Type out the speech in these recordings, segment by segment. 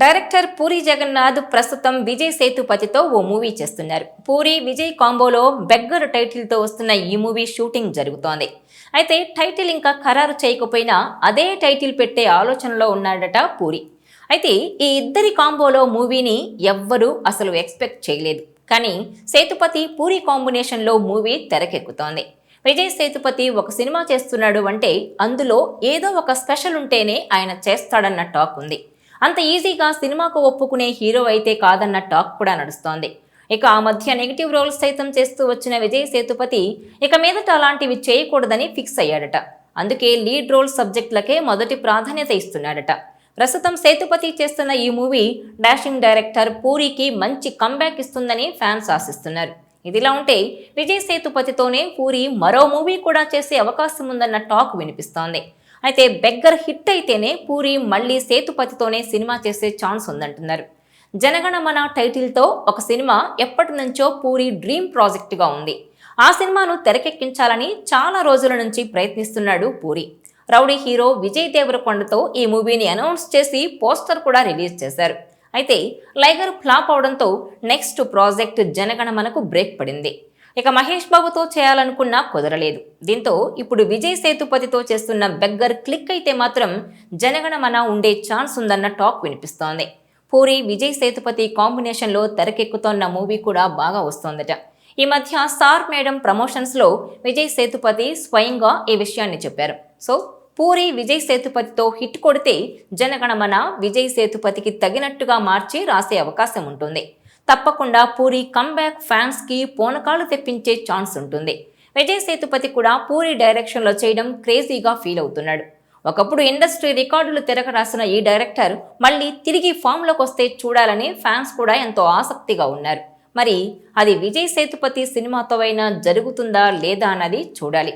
Director puri Jagannadh ప్రస్తుతం విజయ్ సేతుపతితో ఓ movie చేస్తున్నారు. Puri Vijay కాంబోలో beggar టైటిల్తో వస్తున్న ఈ మూవీ షూటింగ్ జరుగుతోంది. అయితే టైటిల్ ఇంకా ఖరారు చేయకపోయినా అదే టైటిల్ పెట్టే ఆలోచనలో ఉన్నాడట పూరి. అయితే ఈ ఇద్దరి కాంబోలో మూవీని ఎవ్వరూ అసలు ఎక్స్పెక్ట్ చేయలేదు. కానీ సేతుపతి పూరి కాంబినేషన్లో మూవీ తెరకెక్కుతోంది. విజయ్ సేతుపతి ఒక సినిమా చేస్తున్నాడు అంటే అందులో ఏదో ఒక స్పెషల్ ఉంటేనే ఆయన చేస్తాడన్న టాక్ ఉంది. అంత ఈజీగా సినిమాకు ఒప్పుకునే హీరో అయితే కాదన్న టాక్ కూడా నడుస్తోంది. ఇక ఆ మధ్య నెగిటివ్ రోల్స్ సైతం చేస్తూ వచ్చిన విజయ్ సేతుపతి ఇక మీదట అలాంటివి చేయకూడదని ఫిక్స్ అయ్యాడట. అందుకే లీడ్ రోల్ సబ్జెక్టులకే మొదటి ప్రాధాన్యత ఇస్తున్నాడట. ప్రస్తుతం సేతుపతి చేస్తున్న ఈ మూవీ డాషింగ్ డైరెక్టర్ పూరికి మంచి కంబ్యాక్ ఇస్తుందని ఫ్యాన్స్ ఆశిస్తున్నారు. ఇదిలా ఉంటే విజయ్ సేతుపతితోనే పూరి మరో మూవీ కూడా చేసే అవకాశం ఉందన్న టాక్ వినిపిస్తోంది. అయితే బెగ్గర్ హిట్ అయితేనే పూరి మళ్ళీ సేతుపతితోనే సినిమా చేసే ఛాన్స్ ఉందంటున్నారు. జనగణమన టైటిల్తో ఒక సినిమా ఎప్పటి నుంచో పూరి డ్రీమ్ ప్రాజెక్టుగా ఉంది. ఆ సినిమాను తెరకెక్కించాలని చాలా రోజుల నుంచి ప్రయత్నిస్తున్నాడు పూరి. రౌడీ హీరో విజయ్ దేవరకొండతో ఈ మూవీని అనౌన్స్ చేసి పోస్టర్ కూడా రిలీజ్ చేశారు. అయితే లైగర్ ఫ్లాప్ అవడంతో నెక్స్ట్ ప్రాజెక్ట్ జనగణమనకు బ్రేక్ పడింది. ఇక మహేష్ బాబుతో చేయాలనుకున్నా కుదరలేదు. దీంతో ఇప్పుడు విజయ్ సేతుపతితో చేస్తున్న బెగ్గర్ క్లిక్ అయితే మాత్రం జనగణమన ఉండే ఛాన్స్ ఉందన్న టాక్ వినిపిస్తోంది. పూరి విజయ్ సేతుపతి కాంబినేషన్లో తెరకెక్కుతోన్న మూవీ కూడా బాగా వస్తోందట. ఈ మధ్య స్టార్ మేడం ప్రమోషన్స్లో విజయ్ సేతుపతి స్వయంగా ఈ విషయాన్ని చెప్పారు. సో పూరి విజయ్ సేతుపతితో హిట్ కొడితే జనగణమన విజయ్ సేతుపతికి తగినట్టుగా మార్చి రాసే అవకాశం ఉంటుంది. తప్పకుండా పూరి కమ్బ్యాక్ ఫ్యాన్స్కి పోనకాలు తెప్పించే ఛాన్స్ ఉంటుంది. విజయ్ సేతుపతి కూడా పూరి డైరెక్షన్లో చేయడం క్రేజీగా ఫీల్ అవుతున్నాడు. ఒకప్పుడు ఇండస్ట్రీ రికార్డులు తిరగ రాసిన ఈ డైరెక్టర్ మళ్ళీ తిరిగి ఫామ్లోకి వస్తే చూడాలని ఫ్యాన్స్ కూడా ఎంతో ఆసక్తిగా ఉన్నారు. మరి అది విజయ్ సేతుపతి సినిమాతో అయినా జరుగుతుందా లేదా అన్నది చూడాలి.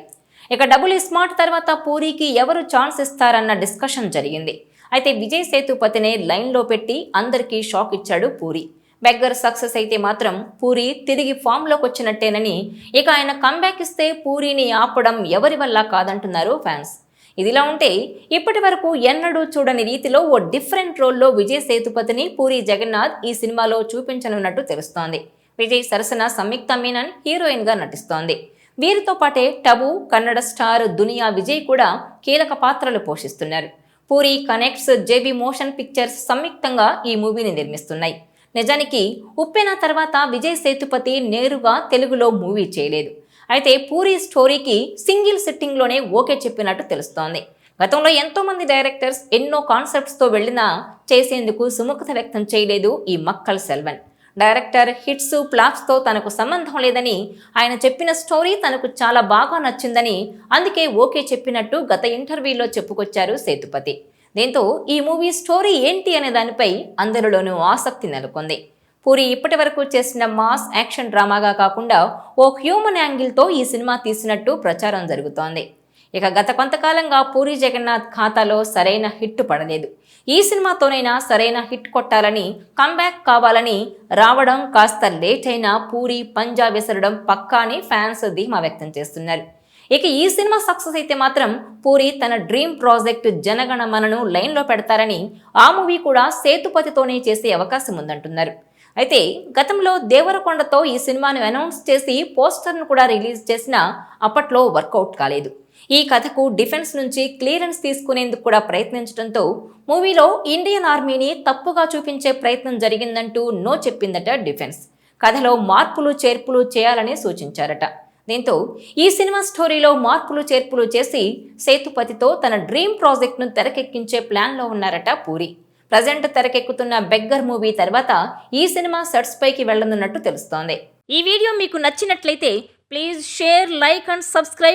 ఇక డబుల్ స్మార్ట్ e తర్వాత పూరికి ఎవరు ఛాన్స్ ఇస్తారన్న డిస్కషన్ జరిగింది. అయితే విజయ్ సేతుపతినే లైన్లో పెట్టి అందరికీ షాక్ ఇచ్చాడు పూరి. బెగ్గర్ సక్సెస్ అయితే మాత్రం పూరి తిరిగి ఫామ్లోకి వచ్చినట్టేనని. ఇక ఆయన కంబ్యాక్ ఇస్తే పూరిని ఆపడం ఎవరి వల్ల కాదంటున్నారు ఫ్యాన్స్ ఇదిలా ఉంటే ఇప్పటి వరకు ఎన్నడూ చూడని రీతిలో ఓ డిఫరెంట్ రోల్లో విజయ్ సేతుపతిని పూరి జగన్నాథ్ ఈ సినిమాలో చూపించనున్నట్టు తెలుస్తోంది. విజయ్ సరసన సంయుక్త మీనన్ హీరోయిన్గా నటిస్తోంది. వీరితో పాటే టబు కన్నడ స్టార్ దునియా విజయ్ కూడా కీలక పాత్రలు పోషిస్తున్నారు. Puri connects JB motion pictures సంయుక్తంగా ఈ మూవీని నిర్మిస్తున్నాయి. నిజానికి ఉప్పెన తర్వాత విజయ్ సేతుపతి నేరుగా తెలుగులో మూవీ చేయలేదు. అయితే పూరి స్టోరీకి సింగిల్ సిట్టింగ్లోనే ఓకే చెప్పినట్టు తెలుస్తోంది. గతంలో ఎంతోమంది డైరెక్టర్స్ ఎన్నో కాన్సెప్ట్స్తో వెళ్ళినా చేసేందుకు సుముఖత వ్యక్తం చేయలేదు ఈ మక్కల్ సెల్వన్. డైరెక్టర్ హిట్స్ ఫ్లాప్స్తో తనకు సంబంధం లేదని ఆయన చెప్పిన స్టోరీ తనకు చాలా బాగా నచ్చిందని అందుకే ఓకే చెప్పినట్టు గత ఇంటర్వ్యూలో చెప్పుకొచ్చారు సేతుపతి. దీంతో ఈ మూవీ స్టోరీ ఏంటి అనే దానిపై అందరిలోనూ ఆసక్తి నెలకొంది. పూరి ఇప్పటి వరకు చేసిన మాస్ యాక్షన్ డ్రామాగా కాకుండా ఓ హ్యూమన్ యాంగిల్తో ఈ సినిమా తీసినట్టు ప్రచారం జరుగుతోంది. ఇక గత కొంతకాలంగా పూరి జగన్నాథ్ ఖాతాలో సరైన హిట్ పడలేదు. ఈ సినిమాతోనైనా సరైన హిట్ కొట్టాలని కంబ్యాక్ కావాలని రావడం కాస్త లేట్ అయినా పూరి పంజా విసరడం పక్కా అని ఫ్యాన్స్ ధీమా వ్యక్తం చేస్తున్నారు. ఇక ఈ సినిమా సక్సెస్ అయితే మాత్రం పూరి తన డ్రీమ్ ప్రాజెక్ట్ జనగణమనను లైన్లో పెడతారని ఆ మూవీ కూడా సేతుపతితోనే చేసే అవకాశం ఉందంటున్నారు. అయితే గతంలో దేవరకొండతో ఈ సినిమాను అనౌన్స్ చేసి పోస్టర్ను కూడా రిలీజ్ చేసినా అప్పట్లో వర్కౌట్ కాలేదు. ఈ కథకు డిఫెన్స్ నుంచి క్లియరెన్స్ తీసుకునేందుకు కూడా ప్రయత్నించడంతో మూవీలో ఇండియన్ ఆర్మీని తప్పుగా చూపించే ప్రయత్నం జరిగిందంటూ నో చెప్పిందట డిఫెన్స్. కథలో మార్పులు చేర్పులు చేయాలని సూచించారట. దీంతో ఈ సినిమా స్టోరీలో మార్పులు చేర్పులు చేసి సేతుపతితో తన డ్రీమ్ ప్రాజెక్ట్ను తెరకెక్కించే ప్లాన్లో ఉన్నారట పూరి. ప్రజెంట్ తెరకెక్కుతున్న బెగ్గర్ మూవీ తర్వాత ఈ సినిమా సెట్స్ పైకి వెళ్ళనున్నట్టు తెలుస్తోంది. ఈ వీడియో మీకు నచ్చినట్లయితే please share like and subscribe